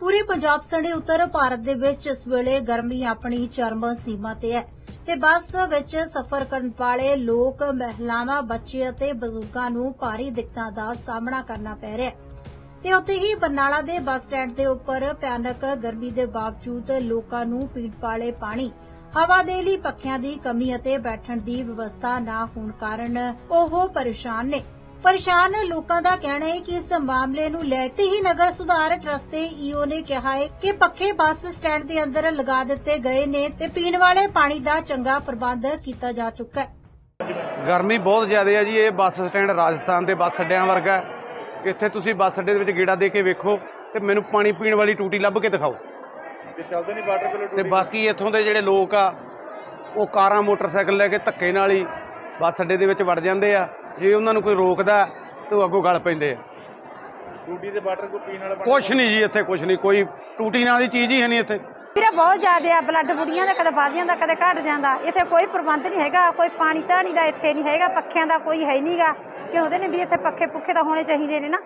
ਪੂਰੇ ਪੰਜਾਬ ਸਣੇ ਉੱਤਰ ਭਾਰਤ ਦੇ ਵਿੱਚ ਇਸ ਵੇਲੇ ਗਰਮੀ ਆਪਣੀ ਚਰਮ ਸੀਮਾ ਤੇ ਹੈ ਤੇ ਬੱਸ ਵਿੱਚ ਸਫ਼ਰ ਕਰਨ ਵਾਲੇ ਲੋਕ, ਮਹਿਲਾਵਾਂ, ਬੱਚੇ ਅਤੇ ਬਜ਼ੁਰਗਾਂ ਨੂੰ ਭਾਰੀ ਦਿੱਕਤਾਂ ਦਾ ਸਾਹਮਣਾ ਕਰਨਾ ਪੈ ਰਿਹਾ ਹੈ। ਤੇ ਉੱਥੇ ਹੀ ਬਰਨਾਲਾ ਦੇ ਬੱਸ ਸਟੈਂਡ ਦੇ ਉੱਪਰ ਭਿਆਨਕ ਗਰਮੀ ਦੇ ਬਾਵਜੂਦ ਲੋਕਾਂ ਨੂੰ ਪੀਣ ਵਾਲੇ ਪਾਣੀ, ਹਵਾ ਦੇ ਲਈ ਪੱਖਿਆਂ ਦੀ ਕਮੀ ਅਤੇ ਬੈਠਣ ਦੀ ਵਿਵਸਥਾ ਨਾ ਹੋਣ ਕਾਰਨ ਉਹ ਪਰੇਸ਼ਾਨ ਨੇ। ਪਰੇਸ਼ਾਨ ਲੋਕਾਂ ਦਾ ਕਹਿਣਾ ਹੈ ਕਿ ਇਸ ਮਾਮਲੇ ਨੂੰ ਲੈ ਕੇ ਹੀ ਨਗਰ ਸੁਧਾਰ ਟਰਸਟ ਦੇ ਈਓ ਨੇ ਕਿਹਾ ਹੈ ਕਿ ਪੱਖੇ ਬੱਸ ਸਟੈਂਡ ਦੇ ਅੰਦਰ ਲਗਾ ਦਿੱਤੇ ਗਏ ਨੇ ਤੇ ਪੀਣ ਵਾਲੇ ਪਾਣੀ ਦਾ ਚੰਗਾ ਪ੍ਰਬੰਧ ਕੀਤਾ ਜਾ ਚੁੱਕਾ ਹੈ। ਗਰਮੀ ਬਹੁਤ ਜ਼ਿਆਦਾ ਹੈ ਜੀ ਇਹ ਬੱਸ ਸਟੈਂਡ ਰਾਜਸਥਾਨ ਦੇ ਬੱਸ ਅੱਡਿਆਂ ਵਰਗਾ ਹੈ। ਇੱਥੇ ਤੁਸੀਂ ਬੱਸ ਅੱਡੇ ਦੇ ਵਿੱਚ ਗੇੜਾ ਦੇ ਕੇ ਵੇਖੋ ਤੇ ਮੈਨੂੰ ਪਾਣੀ ਪੀਣ ਵਾਲੀ ਟੂਟੀ ਲੱਭ ਕੇ ਦਿਖਾਓ। ਤੇ ਚੱਲਦੇ ਨਹੀਂ ਵਾਟਰ ਕੂਲਰ ਤੇ ਬਾਕੀ ਇੱਥੋਂ ਦੇ ਜਿਹੜੇ ਲੋਕ ਆ ਉਹ ਕਾਰਾਂ ਮੋਟਰਸਾਈਕਲ ਲੈ ਕੇ ਧੱਕੇ ਨਾਲ ਹੀ ਬੱਸ ਅੱਡੇ ਦੇ ਵਿੱਚ ਵੜ ਜਾਂਦੇ ਆ। ਜੇ ਉਹਨਾਂ ਨੂੰ ਕੋਈ ਰੋਕਦਾ ਤੇ ਉਹ ਅੱਗੋਂ ਗਲ ਪੈਂਦੇ ਆ। ਟੂਟੀ ਦੇ ਵਾਟਰ ਕੋ ਪੀਣ ਵਾਲਾ ਕੁਛ ਨਹੀਂ ਜੀ ਇੱਥੇ ਕੁਛ ਨਹੀਂ। ਕੋਈ ਟੂਟੀ ਨਾਂ ਦੀ ਚੀਜ਼ ਹੀ ਹੈ ਨਹੀਂ ਇੱਥੇ। ਵੀਰੇ ਬਹੁਤ ਜ਼ਿਆਦਾ ਆ ਬਲੱਡ ਬੁੜੀਆਂ ਦਾ ਕਦੇ ਵੱਧ ਜਾਂਦਾ ਕਦੇ ਘਟ ਜਾਂਦਾ ਇੱਥੇ ਕੋਈ ਪ੍ਰਬੰਧ ਨਹੀਂ ਹੈਗਾ ਕੋਈ ਪਾਣੀ ਧਾਣੀ ਦਾ ਇੱਥੇ ਨਹੀਂ ਹੈਗਾ ਪੱਖਿਆਂ ਦਾ ਕੋਈ ਹੈ ਨਹੀਂਗਾ ਕਿ ਉਹਦੇ ਨੇ ਵੀ ਇੱਥੇ ਪੱਖੇ ਪੁੱਖੇ ਤਾਂ ਹੋਣੇ ਚਾਹੀਦੇ ਨੇ ਨਾ।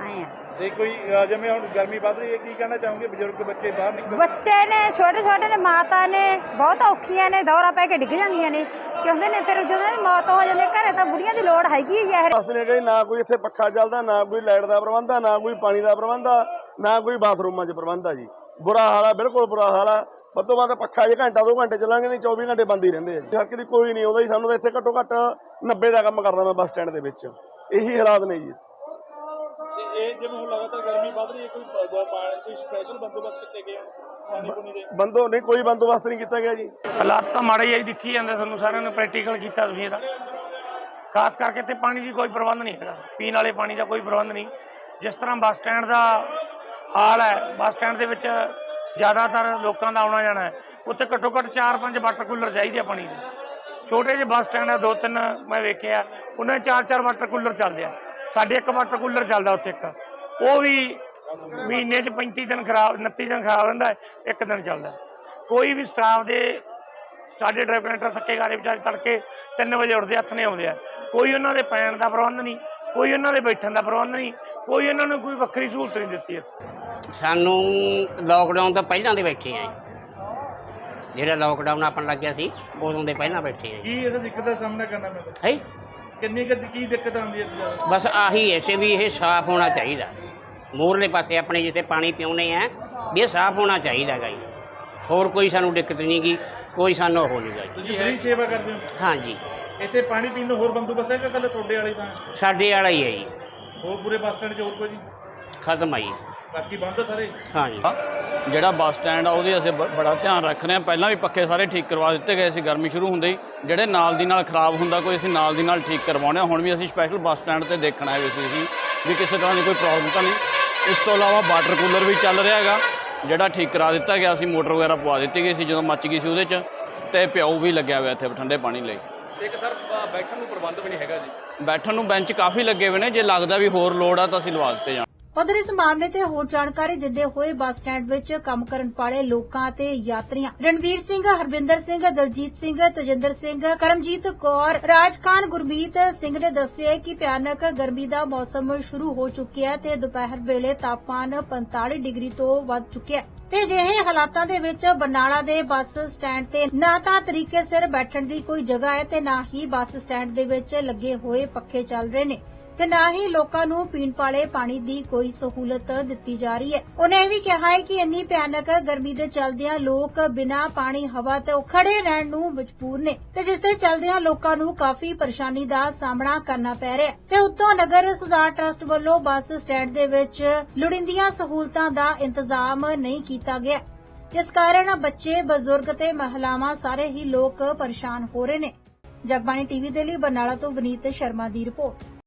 ਆਏ ਆ। ਤੇ ਕੋਈ ਅ, ਜਿਵੇਂ ਹੁਣ ਗਰਮੀ ਵੱਧ ਰਹੀ ਹੈ ਕੀ ਕਹਿਣਾ ਚਾਹੋਗੇ? ਬਜ਼ੁਰਗ ਬੱਚੇ ਬਾਹਰ ਨਿਕਲ ਬੱਚੇ ਨੇ ਛੋਟੇ ਛੋਟੇ ਨੇ ਮਾਤਾ ਨੇ ਬਹੁਤ ਔਖੀਆਂ ਨੇ ਦੌਰਾ ਪੈ ਕੇ ਡਿੱਗ ਜਾਂਦੀਆਂ ਨੇ। ਕਿ ਹੁੰਦੇ ਨੇ ਫਿਰ ਜਦੋਂ ਦੀ ਮੌਤ ਹੋ ਜਾਂਦੀ ਹੈ, ਘਰੇ ਤਾਂ ਬੁੜੀਆਂ ਦੀ ਲੋੜ ਹੈਗੀ ਹੀ ਹੈ। ਦੱਸਦੇ ਨੇ ਕਿ ਨਾ ਕੋਈ ਇੱਥੇ ਪੱਖਾ ਚੱਲਦਾ ਨਾ ਕੋਈ ਲਾਈਟ ਦਾ ਪ੍ਰਬੰਧ ਆ ਨਾ ਕੋਈ ਪਾਣੀ ਦਾ ਪ੍ਰਬੰਧ ਆ ਨਾ ਕੋਈ ਬਾਥਰੂਮਾਂ 'ਚ ਪ੍ਰਬੰਧ ਆ ਜੀ। ਬੁਰਾ ਹਾਲ ਆ ਬਿਲਕੁਲ ਬੁਰਾ ਹਾਲ ਆ। ਵੱਧੋ ਵੱਧ ਪੱਖਾ ਜੇ ਘੰਟਾ ਦੋ ਘੰਟੇ ਚੱਲਾਂਗੇ ਨਹੀਂ 24 ਘੰਟੇ ਬੰਦ ਹੀ ਰਹਿੰਦੇ ਆ ਜੀ। ਦੀ ਕੋਈ ਨਹੀਂ ਆਉਂਦਾ ਜੀ ਸਾਨੂੰ ਤਾਂ ਇੱਥੇ ਘੱਟੋ ਘੱਟ 90 ਦਾ ਕੰਮ ਕਰਦਾ ਮੈਂ ਬੱਸ ਸਟੈਂਡ ਦੇ ਵਿੱਚ। ਇਹੀ ਹਾਲਾਤ ਨੇ ਜੀ ਇਹ ਜਿਵੇਂ ਹੁਣ ਲਗਾਤਾਰ ਗਰਮੀ ਵੱਧ ਰਹੀ ਹੈ ਕੋਈ ਬ- ਬ- ਪਾ- ਕੋਈ ਸਪੈਸ਼ਲ ਬੰਦੋਬਸਤ ਕੀਤੇ ਗਏ ਹੋਣ ਪਾਣੀ ਪੂਣੀ ਦੇ? ਬੰਦੋ ਨਹੀਂ ਕੋਈ ਬੰਦੋਬਸਤ ਨਹੀਂ ਕੀਤਾ ਗਿਆ ਜੀ। ਹਾਲਾਤ ਤਾਂ ਮਾੜੇ ਹੀ ਦਿਖੀ ਜਾਂਦੇ ਤੁਹਾਨੂੰ ਸਾਰਿਆਂ ਨੂੰ ਪ੍ਰੈਕਟੀਕਲ ਕੀਤਾ ਤੁਸੀਂ ਇਹਦਾ। ਖਾਸ ਕਰਕੇ ਇੱਥੇ ਪਾਣੀ ਦੀ ਕੋਈ ਪ੍ਰਬੰਧ ਨਹੀਂ ਹੈਗਾ। ਪੀਣ ਵਾਲੇ ਪਾਣੀ ਦਾ ਕੋਈ ਪ੍ਰਬੰਧ ਨਹੀਂ। ਜਿਸ ਤਰ੍ਹਾਂ ਬੱਸ ਸਟੈਂਡ ਦਾ ਹਾਲ ਹੈ ਬੱਸ ਸਟੈਂਡ ਦੇ ਵਿੱਚ ਜ਼ਿਆਦਾਤਰ ਲੋਕਾਂ ਦਾ ਆਉਣਾ ਜਾਣਾ ਹੈ। ਉੱਥੇ ਘੱਟੋ ਘੱਟ 4-5 ਵਾਟਰ ਕੂਲਰ ਚਾਹੀਦੇ ਆ ਪਾਣੀ ਦੇ। ਛੋਟੇ ਜਿਹੇ ਬੱਸ ਸਟੈਂਡ ਆ ਦੋ ਤਿੰਨ ਮੈਂ ਵੇਖਿਆ ਉਹਨਾਂ 'ਚ 4-4 ਵਾਟਰ ਕੂਲਰ ਚੱਲਦੇ ਆ। ਸਾਡੇ ਇੱਕ ਵਾਟਰ ਕੂਲਰ ਚੱਲਦਾ ਉੱਥੇ ਇੱਕ। ਉਹ ਵੀ ਮਹੀਨੇ 'ਚ 35 ਦਿਨ ਖਰਾਬ 29 ਦਿਨ ਖਰਾਬ ਰਹਿੰਦਾ ਇੱਕ ਦਿਨ ਚੱਲਦਾ ਕੋਈ ਵੀ ਸਟਾਫ ਦੇ ਸਾਡੇ ਡਰਾਈਵਰ ਕੰਡਕਟਰ ਥੱਕੇ ਗਾਰੇ ਵਿਚਾਰੇ ਤੜਕੇ 3 ਵਜੇ ਉੱਠਦੇ ਹੱਥ ਨੇ ਆਉਂਦੇ ਆ। ਕੋਈ ਉਹਨਾਂ ਦੇ ਪੈਣ ਦਾ ਪ੍ਰਬੰਧ ਨਹੀਂ ਕੋਈ ਉਹਨਾਂ ਦੇ ਬੈਠਣ ਦਾ ਪ੍ਰਬੰਧ ਨਹੀਂ ਕੋਈ ਉਹਨਾਂ ਨੂੰ ਕੋਈ ਵੱਖਰੀ ਸਹੂਲਤ ਨਹੀਂ ਦਿੱਤੀ ਸਾਨੂੰ ਲੋਕਡਾਊਨ ਤੋਂ ਪਹਿਲਾਂ ਦੇ ਬੈਠੇ ਆ ਜਿਹੜਾ ਲੋਕਡਾਊਨ ਆਪਣ ਲੱਗਿਆ ਸੀ ਉਦੋਂ ਦੇ ਪਹਿਲਾਂ ਬੈਠੇ ਆ ਕੀ ਇਹਦਾ ਦਿੱਕਤ ਦਾ ਸਾਹਮਣਾ ਕਰਨਾ ਪੈਂਦਾ? ਹੈ? ਕਿੰਨੀ ਕੁ ਕੀ ਦਿੱਕਤ ਆਉਂਦੀ ਹੈ ਜ਼ਿਆਦਾ? ਬਸ ਆਹੀ ਐਸੇ ਵੀ ਇਹ ਸਾਫ਼ ਹੋਣਾ ਚਾਹੀਦਾ। ਮੂਹਰਲੇ ਪਾਸੇ ਆਪਣੇ ਜਿੱਥੇ ਪਾਣੀ ਪਿਉਨੇ ਆ ਵੀ ਇਹ ਸਾਫ਼ ਹੋਣਾ ਚਾਹੀਦਾ ਗਾ ਜੀ। ਹੋਰ ਕੋਈ ਸਾਨੂੰ ਦਿੱਕਤ ਨਹੀਂ ਗੀ ਕੋਈ ਸਾਨੂੰ ਉਹ ਨਹੀਂ ਗਾ ਜੀ। ਤੁਸੀਂ ਬੜੀ ਸੇਵਾ ਕਰਦੇ ਹੋ? ਹਾਂਜੀ। ਇੱਥੇ ਪਾਣੀ ਪੀਣ ਨੂੰ ਹੋਰ ਬੰਦੋਬਸਤ ਹੈ ਕਿ ਕੱਲ ਤੁਹਾਡੇ ਵਾਲੀ ਤਾਂ? ਸਾਡੇ ਵਾਲਾ ਹੀ ਹੈ ਜੀ। ਹੋਰ ਪੂਰੇ ਬੱਸ ਸਟੈਂਡ 'ਚ ਹੋਰ ਕੋਈ? ਨਹੀਂ ਖਤਮ ਆ ਜੀ। ਬਾਕੀ ਬੰਦ ਆ ਸਾਰੇ? ਹਾਂਜੀ। ਜਿਹੜਾ ਬੱਸ ਸਟੈਂਡ ਆ ਉਹਦੀ ਅਸੀਂ ਬ- ਬੜਾ ਧਿਆਨ ਰੱਖ ਰਹੇ ਹਾਂ। ਪਹਿਲਾਂ ਵੀ ਪੱਖੇ ਸਾਰੇ ਠੀਕ ਕਰਵਾ ਦਿੱਤੇ ਗਏ ਸੀ ਗਰਮੀ ਸ਼ੁਰੂ ਹੁੰਦੇ ਹੀ। ਜਿਹੜੇ ਨਾਲ ਦੀ ਨਾਲ ਖਰਾਬ ਹੁੰਦਾ ਕੋਈ ਅਸੀਂ ਨਾਲ ਦੀ ਨਾਲ ਠੀਕ ਕਰਵਾਉਣੇ ਆ ਹੁਣ ਵੀ ਅਸੀਂ ਸਪੈਸ਼ਲ ਬੱਸ ਸਟੈਂਡ ਤੇ ਦੇਖਣ ਆਏ ਹੋਏ ਸੀ ਅਸੀਂ ਵੀ ਕਿਸੇ ਤਰ੍ਹਾਂ ਦੀ ਕੋਈ ਪ੍ਰੋਬਲਮ ਤਾਂ ਨਹੀਂ। ਇਸ ਤੋਂ ਇਲਾਵਾ ਵਾਟਰ ਕੂਲਰ ਵੀ ਚੱਲ ਰਿਹਾ ਹੈਗਾ। ਜਿਹੜਾ ਠੀਕ ਕਰਾ ਦਿੱਤਾ ਗਿਆ ਸੀ ਮੋਟਰ ਵਗੈਰਾ ਪਵਾ ਦਿੱਤੀ ਗਈ ਸੀ ਜਦੋਂ ਮੱਚ ਗਈ ਸੀ ਉਹਦੇ 'ਚ। ਤੇ ਪਿਆਉ ਵੀ ਲੱਗਿਆ ਹੋਇਆ ਇੱਥੇ ਠੰਡੇ ਪਾਣੀ ਲਈ। ਇੱਕ ਸਰ ਬੈਠਣ ਨੂੰ ਪ੍ਰਬੰਧ ਵੀ ਨਹੀਂ ਹੈਗਾ ਜੀ। ਬੈਠਣ ਨੂੰ ਬੈਂਚ ਕਾਫੀ ਲੱਗੇ ਹੋਏ ਨੇ। ਜੇ ਲੱਗਦਾ ਵੀ ਹੋਰ ਲੋੜ ਆ ਤਾਂ ਅਸੀਂ ਲਵਾ ਦਿੱਤੇ ਜਾਣ। ਉਧਰ ਇਸ ਮਾਮਲੇ ਤੇ ਹੋਰ ਜਾਣਕਾਰੀ ਦਿੰਦੇ ਹੋਏ ਬੱਸ ਸਟੈਂਡ ਵਿੱਚ ਕੰਮ ਕਰਨ ਵਾਲੇ ਲੋਕਾਂ ਤੇ ਯਾਤਰੀਆਂ ਰਣਵੀਰ ਸਿੰਘ, ਹਰਵਿੰਦਰ ਸਿੰਘ, ਦਲਜੀਤ ਸਿੰਘ, ਤਜਿੰਦਰ ਸਿੰਘ, ਕਰਮਜੀਤ ਕੌਰ ਰਾਜਖਾਨ ਗੁਰਮੀਤ ਸਿੰਘ ਨੇ ਦੱਸਿਆ ਕਿ ਭਿਆਨਕ ਗਰਮੀ ਦਾ ਮੌਸਮ ਸ਼ੁਰੂ ਹੋ ਚੁੱਕਿਆ ਹੈ ਤੇ ਦੁਪਹਿਰ ਵੇਲੇ ਤਾਪਮਾਨ 45 ਡਿਗਰੀ ਤੋਂ ਵੱਧ ਚੁੱਕਿਆ ਹੈ। ਤੇ ਅਜਿਹੇ ਹਾਲਾਤਾਂ ਦੇ ਵਿੱਚ ਬਰਨਾਲਾ ਦੇ ਬੱਸ ਸਟੈਂਡ ਤੇ ਨਾ ਤਾਂ ਤਰੀਕੇ ਸਿਰ ਬੈਠਣ ਦੀ ਕੋਈ ਜਗ੍ਹਾ ਹੈ ਤੇ ਨਾ ਹੀ ਬੱਸ ਸਟੈਂਡ ਦੇ ਵਿੱਚ ਲੱਗੇ ਹੋਏ ਪੱਖੇ ਚੱਲ ਰਹੇ ਨੇ। ਤੇ ਨਾ ਹੀ ਲੋਕਾਂ ਨੂੰ ਪੀਣ ਵਾਲੇ ਪਾਣੀ ਦੀ ਕੋਈ ਸਹੂਲਤ ਦਿੱਤੀ ਜਾ ਰਹੀ ਹੈ। ਉਹਨੇ ਇਹ ਵੀ ਕਿਹਾ ਹੈ ਕਿ ਇੰਨੀ ਭਿਆਨਕ ਗਰਮੀ ਦੇ ਚਲਦਿਆਂ ਲੋਕ ਬਿਨਾਂ ਪਾਣੀ, ਹਵਾ ਤੇ ਖੜੇ ਰਹਿਣ ਨੂੰ ਮਜਬੂਰ ਨੇ ਤੇ ਜਿਸ ਦੇ ਚੱਲਦਿਆਂ ਲੋਕਾਂ ਨੂੰ ਕਾਫੀ ਪਰੇਸ਼ਾਨੀ ਦਾ ਸਾਹਮਣਾ ਕਰਨਾ ਪੈ ਰਿਹਾ ਤੇ ਉੱਤੋਂ ਨਗਰ ਸੁਧਾਰ ਟਰਸਟ ਵੱਲੋਂ ਬੱਸ ਸਟੈਂਡ ਦੇ ਵਿੱਚ ਲੋੜੀਂਦੀਆਂ ਸਹੂਲਤਾਂ ਦਾ ਇੰਤਜ਼ਾਮ ਨਹੀਂ ਕੀਤਾ ਗਿਆ। ਜਿਸ ਕਾਰਨ ਬੱਚੇ, ਬਜ਼ੁਰਗ ਤੇ ਮਹਿਲਾਵਾਂ ਸਾਰੇ ਹੀ ਲੋਕ ਪਰੇਸ਼ਾਨ ਹੋ ਰਹੇ ਨੇ। ਜਗਬਾਣੀ ਟੀਵੀ ਦੇ ਲਈ ਬਰਨਾਲਾ ਤੋਂ ਵਨੀਤ ਸ਼ਰਮਾ ਦੀ ਰਿਪੋਰਟ।